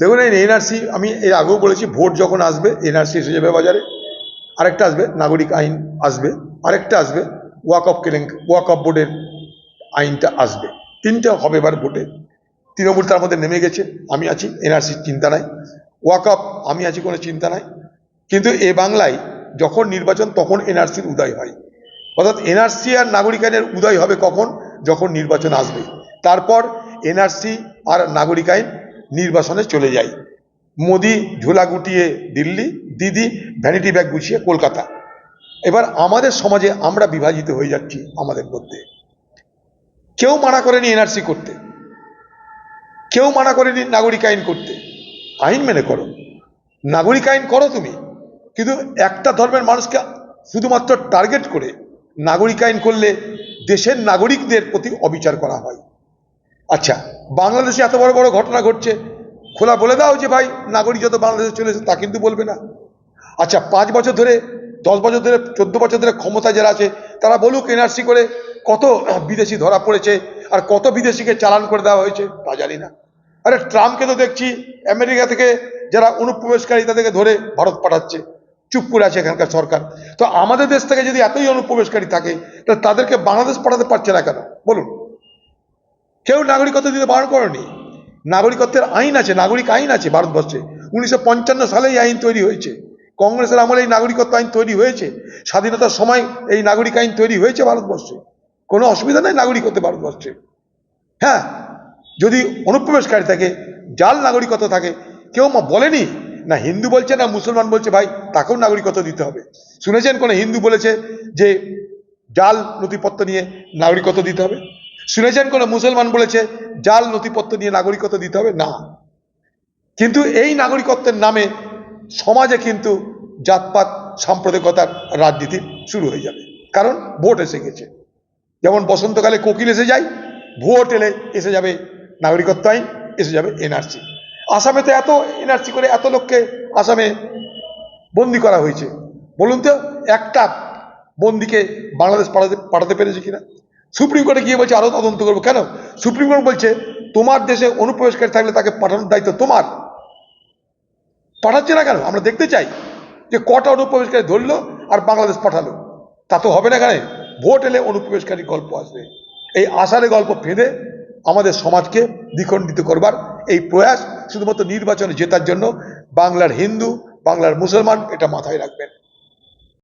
দেখুন, এই এনআরসি আমি এর আগেও বলেছি, ভোট যখন আসবে এনআরসি এসে যাবে বাজারে। আরেকটা আসবে, নাগরিক আইন আসবে, আরেকটা আসবে ওয়াক অফ কেলেঙ্ক ওয়াক অফ বোর্ডের আইনটা আসবে। তিনটে হবে এবার ভোটে। তৃণমূল তার মধ্যে নেমে গেছে, আমি আছি এনআরসির চিন্তা নাই। ওয়াক অফ আমি আছি, কোনো চিন্তা নাই। কিন্তু এ বাংলায় যখন নির্বাচন, তখন এনআরসির উদয় হয়। অর্থাৎ এনআরসি আর নাগরিক আইনের উদয় হবে কখন? যখন নির্বাচন আসবে। তারপর এনআরসি আর নাগরিক আইন নির্বাচনে চলে যায় মোদি ঝোলা গুটিয়ে দিল্লি, দিদি ভ্যানিটি ব্যাগ গুছিয়ে কলকাতা। এবার আমাদের সমাজে আমরা বিভাজিত হয়ে যাচ্ছি আমাদের মধ্যে। কেউ মানা করেনি এনআরসি করতে। কেউ মানা করেনি নাগরিক আইন করতে। আইন মেনে করো। নাগরিক আইন করো তুমি। কিন্তু একটা ধর্মের মানুষকে শুধুমাত্র টার্গেট করে নাগরিক আইন করলে দেশের নাগরিকদের প্রতি অবিচার করা হয়। আচ্ছা বাংলাদেশে এত বড় বড় ঘটনা ঘটছে, খোলা বলে দাও যে ভাই, নাগরিক যত বাংলাদেশে চলে এসে তা কিন্তু বলবে না। আচ্ছা পাঁচ বছর ধরে, দশ বছর ধরে, চোদ্দ বছর ধরে ক্ষমতায় যারা আছে, তারা বলুক এনআরসি করে কত বিদেশি ধরা পড়েছে, আর কত বিদেশিকে চালান করে দেওয়া হয়েছে, তা জানি না। আরে, ট্রাম্পকে তো দেখছি, আমেরিকা থেকে যারা অনুপ্রবেশকারী তাদেরকে ধরে ভারত পাঠাচ্ছে, চুপ করে আছে এখানকার সরকার। তো আমাদের দেশ থেকে যদি এতই অনুপ্রবেশকারী থাকে তাহলে তাদেরকে বাংলাদেশ পাঠাতে পারছে না কেন? বলুন। কেউ নাগরিকত্ব দিতে বারণ করেনি। নাগরিকত্বের আইন আছে, নাগরিক আইন আছে ভারতবর্ষে। উনিশশো পঞ্চান্ন সালে এই আইন তৈরি হয়েছে। কংগ্রেসের আমলে এই নাগরিকত্ব আইন তৈরি হয়েছে। স্বাধীনতার সময় এই নাগরিক আইন তৈরি হয়েছে ভারতবর্ষে। কোনো অসুবিধা নেই নাগরিকত্বে ভারতবর্ষে। হ্যাঁ যদি অনুপ্রবেশকারী থাকে জাল নাগরিকত্ব থাকে, কেউ মা- বলেনি? না হিন্দু বলছে, না মুসলমান বলছে, ভাই, তাকেও নাগরিকত্ব দিতে হবে। শুনেছেন কোনো হিন্দু বলেছে যে জাল নথিপত্র নিয়ে নাগরিকত্ব দিতে হবে? শুনেছেন কোনো মুসলমান বলেছে, জাল, নথিপত্র নিয়ে নাগরিকত্ব দিতে হবে? না। কিন্তু এই নাগরিকত্বের নামে সমাজে কিন্তু জাতপাত, সাম্প্রদায়িকতার রাজনীতি শুরু হয়ে যাবে। কারণ ভোট এসে গেছে। যেমন বসন্তকালে কোকিল এসে যায়, ভোট এলে এসে যাবে নাগরিকত্ব আইন, এসে যাবে এনআরসি। আসামে তো এত এনআরসি করে এত লোককে আসামে বন্দি করা হয়েছে। বলুন তো, একটা বন্দিকে বাংলাদেশ পাঠাতে পাঠাতে পেরেছে কিনা? সুপ্রিম কোর্টে গিয়ে বলছে, আরও তদন্ত করব। কেন? সুপ্রিম কোর্ট বলছে, তোমার দেশে অনুপ্রবেশকারী থাকলে তাকে পাঠানোর দায়িত্ব তোমার। পাঠাচ্ছে না কেন? আমরা দেখতে চাই যে কটা অনুপ্রবেশকারী ধরলো আর বাংলাদেশ পাঠালো। তা তো হবে না কেন ভোট এলে অনুপ্রবেশকারী গল্প আসবে। এই আষাঢ়ে গল্প ফেঁদে আমাদের সমাজকে দ্বিখণ্ডিত করবার এই প্রয়াস শুধুমাত্র নির্বাচনে জেতার জন্য বাংলার হিন্দু, বাংলার মুসলমান এটা মাথায় রাখবেন।